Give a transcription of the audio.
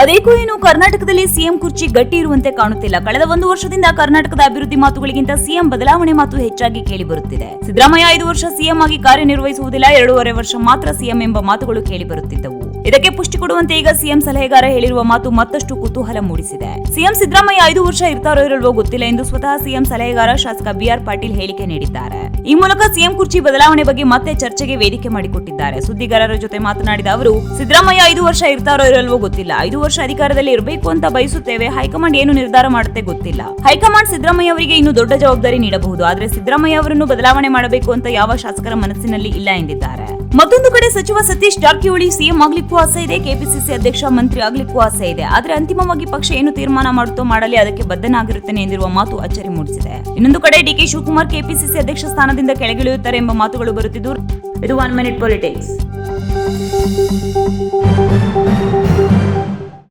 ಅದೇಕೋ ಏನು ಕರ್ನಾಟಕದಲ್ಲಿ ಸಿಎಂ ಕುರ್ಚಿ ಗಟ್ಟಿ ಇರುವಂತೆ ಕಾಣುತ್ತಿಲ್ಲ. ಕಳೆದ ಒಂದು ವರ್ಷದಿಂದ ಕರ್ನಾಟಕದ ಅಭಿವೃದ್ಧಿ ಮಾತುಗಳಿಗಿಂತ ಸಿಎಂ ಬದಲಾವಣೆ ಮಾತು ಹೆಚ್ಚಾಗಿ ಕೇಳಿ ಬರುತ್ತಿದೆ ಸಿದ್ದರಾಮಯ್ಯ ಐದು ವರ್ಷ ಸಿಎಂ ಆಗಿ ಕಾರ್ಯನಿರ್ವಹಿಸುವುದಿಲ್ಲ, ಎರಡೂವರೆ ವರ್ಷ ಮಾತ್ರ ಸಿಎಂ ಎಂಬ ಮಾತುಗಳು ಕೇಳಿ ಬರುತ್ತಿದ್ದವು ಇದಕ್ಕೆ ಪುಷ್ಟಿ ಕೊಡುವಂತೆ ಈಗ ಸಿಎಂ ಸಲಹೆಗಾರ ಹೇಳಿರುವ ಮಾತು ಮತ್ತಷ್ಟು ಕುತೂಹಲ ಮೂಡಿಸಿದೆ. ಸಿಎಂ ಸಿದ್ದರಾಮಯ್ಯ ಐದು ವರ್ಷ ಇರ್ತಾರೋ ಇರಲ್ವೋ ಗೊತ್ತಿಲ್ಲ ಎಂದು ಸ್ವತಃ ಸಿಎಂ ಸಲಹೆಗಾರ ಶಾಸಕ ಬಿಆರ್ ಪಾಟೀಲ್ ಹೇಳಿಕೆ ನೀಡಿದ್ದಾರೆ. ಈ ಮೂಲಕ ಸಿಎಂ ಕುರ್ಚಿ ಬದಲಾವಣೆ ಬಗ್ಗೆ ಮತ್ತೆ ಚರ್ಚೆಗೆ ವೇದಿಕೆ ಮಾಡಿಕೊಟ್ಟಿದ್ದಾರೆ. ಸುದ್ದಿಗಾರರ ಜೊತೆ ಮಾತನಾಡಿದ ಅವರು, ಸಿದ್ದರಾಮಯ್ಯ ಐದು ವರ್ಷ ಇರ್ತಾರೋ ಇರಲ್ವೋ ಗೊತ್ತಿಲ್ಲ. ಐದು ವರ್ಷ ಅಧಿಕಾರದಲ್ಲಿ ಇರಬೇಕು ಅಂತ ಬಯಸುತ್ತೇವೆ. ಹೈಕಮಾಂಡ್ ಏನು ನಿರ್ಧಾರ ಮಾಡುತ್ತೆ ಗೊತ್ತಿಲ್ಲ. ಹೈಕಮಾಂಡ್ ಸಿದ್ದರಾಮಯ್ಯ ಅವರಿಗೆ ಇನ್ನು ದೊಡ್ಡ ಜವಾಬ್ದಾರಿ ನೀಡಬಹುದು. ಆದರೆ ಸಿದ್ದರಾಮಯ್ಯ ಅವರನ್ನು ಬದಲಾವಣೆ ಮಾಡಬೇಕು ಅಂತ ಯಾವ ಶಾಸಕರ ಮನಸ್ಸಿನಲ್ಲಿ ಇಲ್ಲ ಎಂದಿದ್ದಾರೆ. ಮತ್ತೊಂದು ಕಡೆ ಸಚಿವ ಸತೀಶ್ ಜಾರಕಿಹೊಳಿ ಸಿಎಂ ಆಗ್ಲಿಕ್ಕೂ ಆಸೆ ಇದೆ, ಕೆಪಿಸಿಸಿ ಅಧ್ಯಕ್ಷ, ಮಂತ್ರಿ ಆಗ್ಲಿಕ್ಕೂ ಆಸೆ ಇದೆ. ಆದ್ರೆ ಅಂತಿಮವಾಗಿ ಪಕ್ಷ ಏನು ತೀರ್ಮಾನ ಮಾಡುತ್ತೋ ಮಾಡಲಿ, ಅದಕ್ಕೆ ಬದ್ಧನಾಗಿರುತ್ತೇನೆ ಎಂದಿರುವ ಮಾತು ಅಚ್ಚರಿ ಮೂಡಿಸಿದೆ. ಇನ್ನೊಂದು ಕಡೆ ಡಿಕೆ ಶಿವಕುಮಾರ್ ಕೆಪಿಸಿಸಿ ಅಧ್ಯಕ್ಷ ಸ್ಥಾನದಿಂದ ಕೆಳಗಿಳಿಯುತ್ತಾರೆ ಎಂಬ ಮಾತುಗಳು ಬರುತ್ತಿದ್ದು, ಇದು ಒನ್ ಮಿನಿಟ್ ಪೊಲಿಟಿಕ್ಸ್